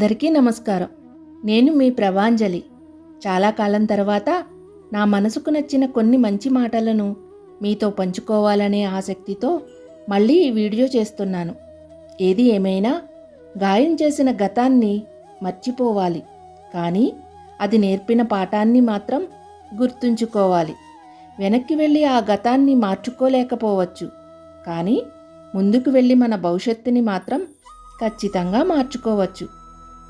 అందరికీ నమస్కారం. నేను మీ ప్రభాంజలి చాలా కాలం తర్వాత నా మనసుకు నచ్చిన కొన్ని మంచి మాటలను మీతో పంచుకోవాలనే ఆసక్తితో మళ్ళీ ఈ వీడియో చేస్తున్నాను. ఏది ఏమైనా గాయం చేసిన గతాన్ని మర్చిపోవాలి. కానీ అది నేర్పిన పాఠాన్ని మాత్రం గుర్తుంచుకోవాలి. వెనక్కి వెళ్ళి ఆ గతాన్ని మార్చుకోలేకపోవచ్చు. కానీ ముందుకు వెళ్ళి మన భవిష్యత్తుని మాత్రం ఖచ్చితంగా మార్చుకోవచ్చు.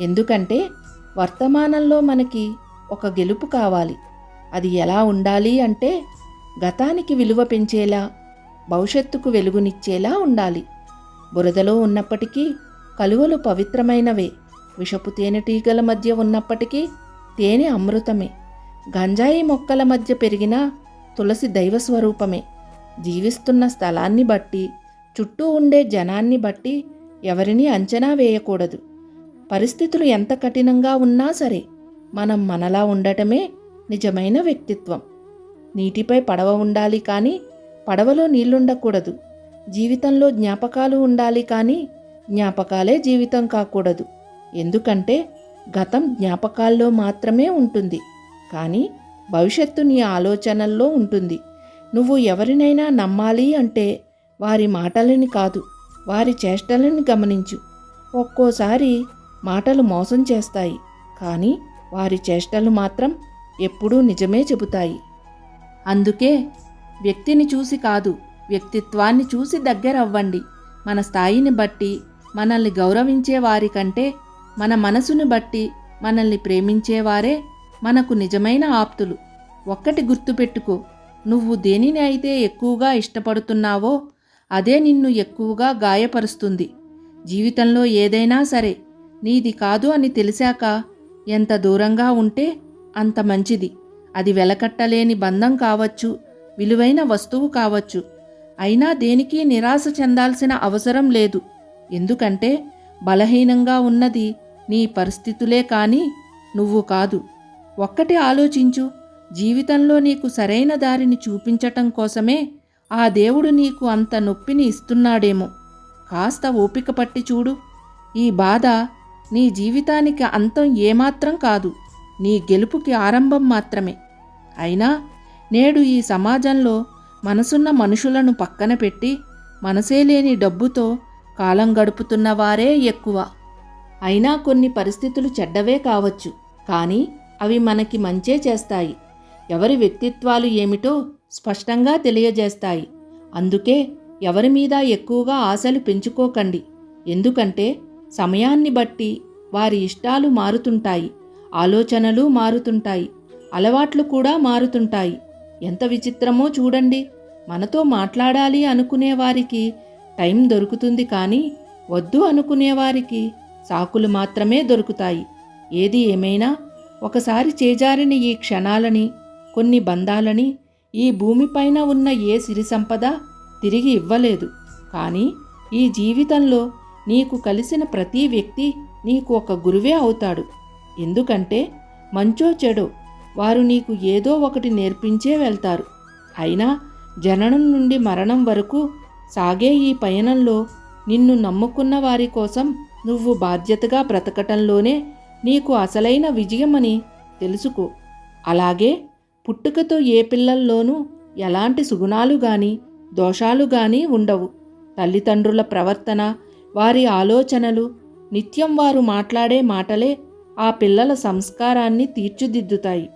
ఎందుకంటే వర్తమానంలో మనకి ఒక గెలుపు కావాలి. అది ఎలా ఉండాలి అంటే గతానికి విలువ పెంచేలా భవిష్యత్తుకు వెలుగునిచ్చేలా ఉండాలి. బురదలో ఉన్నప్పటికీ కలువలు పవిత్రమైనవే. విషపు తేనెటీగల మధ్య ఉన్నప్పటికీ తేనె అమృతమే. గంజాయి మొక్కల మధ్య పెరిగిన తులసి దైవ స్వరూపమే. జీవిస్తున్న స్థలాన్ని బట్టి చుట్టూ ఉండే జనాన్ని బట్టి ఎవరిని అంచనా వేయకూడదు. పరిస్థితులు ఎంత కఠినంగా ఉన్నా సరే మనం మనలా ఉండటమే నిజమైన వ్యక్తిత్వం. నీటిపై పడవ ఉండాలి కానీ పడవలో నీళ్ళుండకూడదు. జీవితంలో జ్ఞాపకాలు ఉండాలి కానీ జ్ఞాపకాలే జీవితం కాకూడదు. ఎందుకంటే గతం జ్ఞాపకాల్లో మాత్రమే ఉంటుంది. కానీ భవిష్యత్తు నీ ఆలోచనల్లో ఉంటుంది. నువ్వు ఎవరినైనా నమ్మాలి అంటే వారి మాటలని కాదు వారి చేష్టలను గమనించు. ఒక్కోసారి మాటలు మోసం చేస్తాయి కానీ వారి చేష్టలు మాత్రం ఎప్పుడూ నిజమే చెబుతాయి. అందుకే వ్యక్తిని చూసి కాదు వ్యక్తిత్వాన్ని చూసి దగ్గరవ్వండి. మన స్థాయిని బట్టి మనల్ని గౌరవించే వారి కంటే మన మనసుని బట్టి మనల్ని ప్రేమించేవారే మనకు నిజమైన ఆప్తులు. ఒక్కటి గుర్తుపెట్టుకో నువ్వు దేనిని అయితే ఎక్కువగా ఇష్టపడుతున్నావో అదే నిన్ను ఎక్కువగా గాయపరుస్తుంది. జీవితంలో ఏదైనా సరే నీది కాదు అని తెలిసాక ఎంత దూరంగా ఉంటే అంత మంచిది. అది వెలకట్టలేని బంధం కావచ్చు విలువైన వస్తువు కావచ్చు. అయినా దేనికి నిరాశ చెందాల్సిన అవసరం లేదు. ఎందుకంటే బలహీనంగా ఉన్నది నీ పరిస్థితులే కానీ నువ్వు కాదు. ఒక్కటి ఆలోచించు జీవితంలో నీకు సరైన దారిని చూపించటం కోసమే ఆ దేవుడు నీకు అంత నొప్పిని ఇస్తున్నాడేమో. కాస్త ఓపిక పట్టి చూడు. ఈ బాధ నీ జీవితానికి అంతం ఏమాత్రం కాదు నీ గెలుపుకి ఆరంభం మాత్రమే. అయినా నేడు ఈ సమాజంలో మనసున్న మనుషులను పక్కన పెట్టి మనసే లేని డబ్బుతో కాలం గడుపుతున్న వారే ఎక్కువ. అయినా కొన్ని పరిస్థితులు చెడ్డవే కావచ్చు కానీ అవి మనకి మంచే చేస్తాయి. ఎవరి వ్యక్తిత్వాలు ఏమిటో స్పష్టంగా తెలియజేస్తాయి. అందుకే ఎవరి మీద ఎక్కువగా ఆశలు పెంచుకోకండి. ఎందుకంటే సమయాన్ని బట్టి వారి ఇష్టాలు మారుతుంటాయి ఆలోచనలు మారుతుంటాయి అలవాట్లు కూడా మారుతుంటాయి. ఎంత విచిత్రమో చూడండి మనతో మాట్లాడాలి అనుకునే వారికి టైం దొరుకుతుంది కానీ వద్దు అనుకునే వారికి సాకులు మాత్రమే దొరుకుతాయి. ఏది ఏమైనా ఒకసారి చేజారిన ఈ క్షణాలని కొన్ని బంధాలని ఈ భూమిపైన ఉన్న ఏ సిరి సంపద తిరిగి ఇవ్వలేదు. కానీ ఈ జీవితంలో నీకు కలిసిన ప్రతి వ్యక్తి నీకు ఒక గురువే అవుతాడు. ఎందుకంటే మంచో చెడో వారు నీకు ఏదో ఒకటి నేర్పించే వెళ్తారు. అయినా జననం నుండి మరణం వరకు సాగే ఈ పయనంలో నిన్ను నమ్ముకున్న వారి కోసం నువ్వు బాధ్యతగా బ్రతకటంలోనే నీకు అసలైన విజయమని తెలుసుకో. అలాగే పుట్టుకతో ఏ పిల్లల్లోనూ ఎలాంటి సుగుణాలు గాని దోషాలు గాని ఉండవు. తల్లిదండ్రుల ప్రవర్తన వారి ఆలోచనలు నిత్యం వారు మాట్లాడే మాటలే ఆ పిల్లల సంస్కారాన్ని తీర్చిదిద్దుతాయి.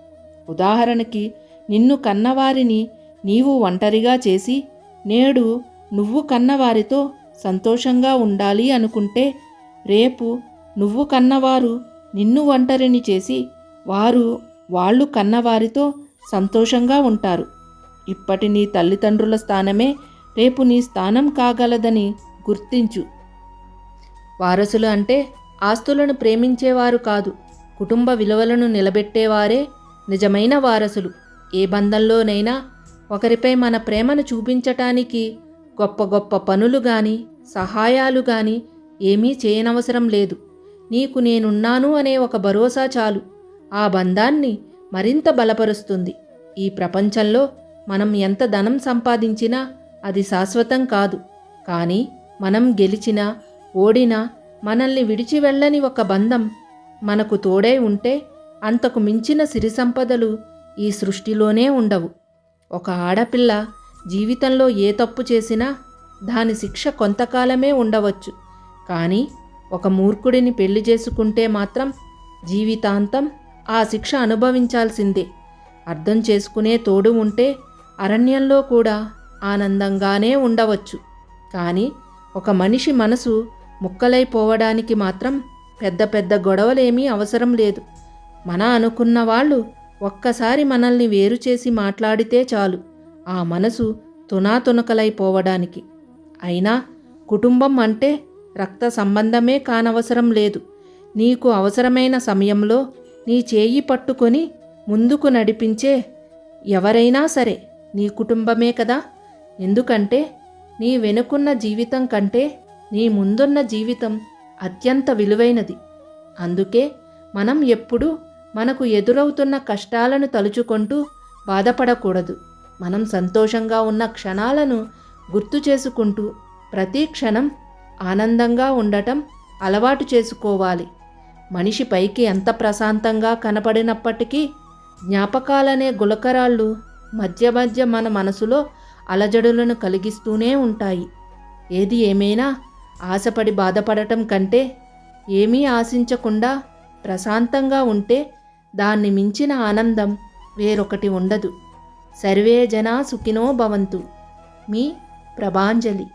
ఉదాహరణకి నిన్ను కన్నవారిని నీవు ఒంటరిగా చేసి నేడు నువ్వు కన్నవారితో సంతోషంగా ఉండాలి అనుకుంటే రేపు నువ్వు కన్నవారు నిన్ను ఒంటరిని చేసి వారు వాళ్ళు కన్నవారితో సంతోషంగా ఉంటారు. ఇప్పటి నీ తల్లిదండ్రుల స్థానమే రేపు నీ స్థానం కాగలదని గుర్తించు. వారసులు అంటే ఆస్తులను ప్రేమించేవారు కాదు కుటుంబ విలువలను నిలబెట్టేవారే నిజమైన వారసులు. ఏ బంధంలోనైనా ఒకరిపై మన ప్రేమను చూపించటానికి గొప్ప గొప్ప పనులు గాని సహాయాలు గాని ఏమీ చేయనవసరం లేదు. నీకు నేనున్నాను అనే ఒక భరోసా చాలు. ఆ బంధాన్ని మరింత బలపరుస్తుంది. ఈ ప్రపంచంలో మనం ఎంత ధనం సంపాదించినా అది శాశ్వతం కాదు. కానీ మనం గెలిచినా ఓడినా మనల్ని విడిచి వెళ్ళని ఒక బంధం మనకు తోడై ఉంటే అంతకు మించిన సిరి సంపదలు ఈ సృష్టిలోనే ఉండవు. ఒక ఆడపిల్ల జీవితంలో ఏ తప్పు చేసినా దాని శిక్ష కొంతకాలమే ఉండవచ్చు. కానీ ఒక మూర్ఖుడిని పెళ్ళి చేసుకుంటే మాత్రం జీవితాంతం ఆ శిక్ష అనుభవించాల్సిందే. అర్థం చేసుకునే తోడు ఉంటే అరణ్యంలో కూడా ఆనందంగానే ఉండవచ్చు. కానీ ఒక మనిషి మనసు ముక్కలైపోవడానికి మాత్రం పెద్ద పెద్ద గొడవలేమీ అవసరం లేదు. మన అనుకున్న వాళ్ళు ఒక్కసారి మనల్ని వేరు చేసి మాట్లాడితే చాలు. ఆ మనసు తునాతునకలైపోవడానికి. అయినా కుటుంబం అంటే రక్త సంబంధమే కానవసరం లేదు. నీకు అవసరమైన సమయంలో నీ చేయి పట్టుకొని ముందుకు నడిపించే ఎవరైనా సరే నీ కుటుంబమే కదా. ఎందుకంటే నీ వెనుకున్న జీవితం కంటే నీ ముందున్న జీవితం అత్యంత విలువైనది. అందుకే మనం ఎప్పుడూ మనకు ఎదురవుతున్న కష్టాలను తలుచుకుంటూ బాధపడకూడదు. మనం సంతోషంగా ఉన్న క్షణాలను గుర్తు చేసుకుంటూ ప్రతి క్షణం ఆనందంగా ఉండటం అలవాటు చేసుకోవాలి. మనిషి పైకి ఎంత ప్రశాంతంగా కనపడినప్పటికీ జ్ఞాపకాలనే గులకరాళ్ళు మధ్య మధ్య మన మనసులో అలజడులను కలిగిస్తూనే ఉంటాయి. ఏది ఏమైనా ఆశపడి బాధపడటం కంటే ఏమీ ఆశించకుండా ప్రశాంతంగా ఉంటే దాన్ని మించిన ఆనందం వేరొకటి ఉండదు. సర్వే జనా సుఖినో భవంతు. మీ ప్రభాంజలి.